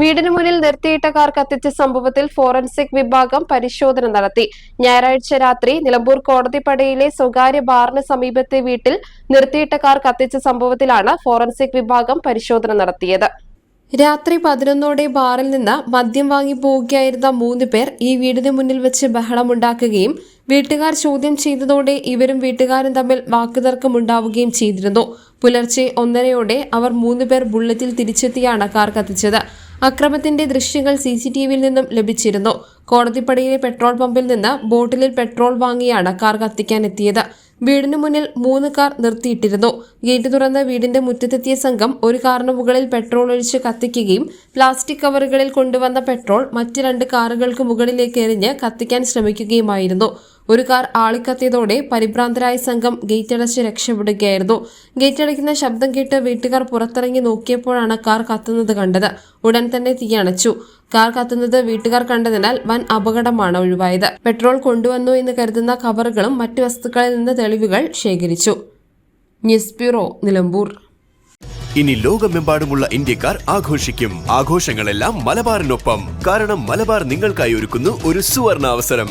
വീടിന് മുന്നിൽ നിർത്തിയിട്ട കാർ കത്തിച്ച സംഭവത്തിൽ ഫോറൻസിക് വിഭാഗം പരിശോധന നടത്തി. ഞായറാഴ്ച രാത്രി നിലമ്പൂർ കോടതിപ്പടയിലെ സ്വകാര്യ ബാറിന് സമീപത്തെ വീട്ടിൽ നിർത്തിയിട്ട കാർ കത്തിച്ച സംഭവത്തിലാണ് ഫോറൻസിക് വിഭാഗം പരിശോധന നടത്തിയത്. രാത്രി പതിനൊന്നോടെ ബാറിൽ നിന്ന് മദ്യം വാങ്ങി പോവുകയായിരുന്ന മൂന്ന് പേർ ഈ വീടിന് മുന്നിൽ വെച്ച് ബഹളമുണ്ടാക്കുകയും വീട്ടുകാർ ചോദ്യം ചെയ്തതോടെ ഇവരും വീട്ടുകാരും തമ്മിൽ വാക്കുതർക്കം ഉണ്ടാവുകയും ചെയ്തിരുന്നു. പുലർച്ചെ ഒന്നരയോടെ അവർ മൂന്ന് പേർ ബുള്ളറ്റിൽ തിരിച്ചെത്തിയാണ് കാർ കത്തിച്ചത്. അക്രമത്തിന്റെ ദൃശ്യങ്ങൾ സി സി ടി വിയിൽ നിന്നും ലഭിച്ചിരുന്നു. കോടതിപ്പടിയിലെ പെട്രോൾ പമ്പിൽ നിന്ന് ബോട്ടിലിൽ പെട്രോൾ വാങ്ങിയാണ് കാർ കത്തിക്കാൻ എത്തിയത് വീടിനു മുന്നിൽ മൂന്ന് കാർ നിർത്തിയിട്ടിരുന്നു. ഗേറ്റ് തുറന്ന് വീടിന്റെ മുറ്റത്തെത്തിയ സംഘം ഒരു കാറിന് മുകളിൽ പെട്രോൾ ഒഴിച്ച് കത്തിക്കുകയും പ്ലാസ്റ്റിക് കവറുകളിൽ കൊണ്ടുവന്ന പെട്രോൾ മറ്റ് രണ്ട് കാറുകൾക്ക് മുകളിലേക്ക് എറിഞ്ഞ് കത്തിക്കാൻ ശ്രമിക്കുകയുമായിരുന്നു. ഒരു കാർ ആളിക്കത്തിയതോടെ പരിഭ്രാന്തരായ സംഘം ഗേറ്റടച്ച് രക്ഷപ്പെടുകയായിരുന്നു. ഗേറ്റടയ്ക്കുന്ന ശബ്ദം കേട്ട് വീട്ടുകാർ പുറത്തിറങ്ങി നോക്കിയപ്പോഴാണ് കാർ കത്തുന്നത് കണ്ടത്. ഉടൻ തന്നെ തീയണച്ചു കാർ കത്തുന്നത് വീട്ടുകാർ കണ്ടതിനാൽ വൻ അപകടമാണ് ഒഴിവായത്. പെട്രോൾ കൊണ്ടുവന്നു എന്ന് കരുതുന്ന കവറുകളും മറ്റു വസ്തുക്കളിൽ നിന്ന് തെളിവുകൾ ശേഖരിച്ചു. News bureau Nilambur. ഇനി ലോകമെമ്പാടുമുള്ള ഇന്ത്യക്കാർ ആഘോഷിക്കും. ആഘോഷങ്ങളെല്ലാം മലബാറിനൊപ്പം. കാരണം മലബാർ നിങ്ങൾക്കായി ഒരുക്കുന്നു ഒരു സുവർണ അവസരം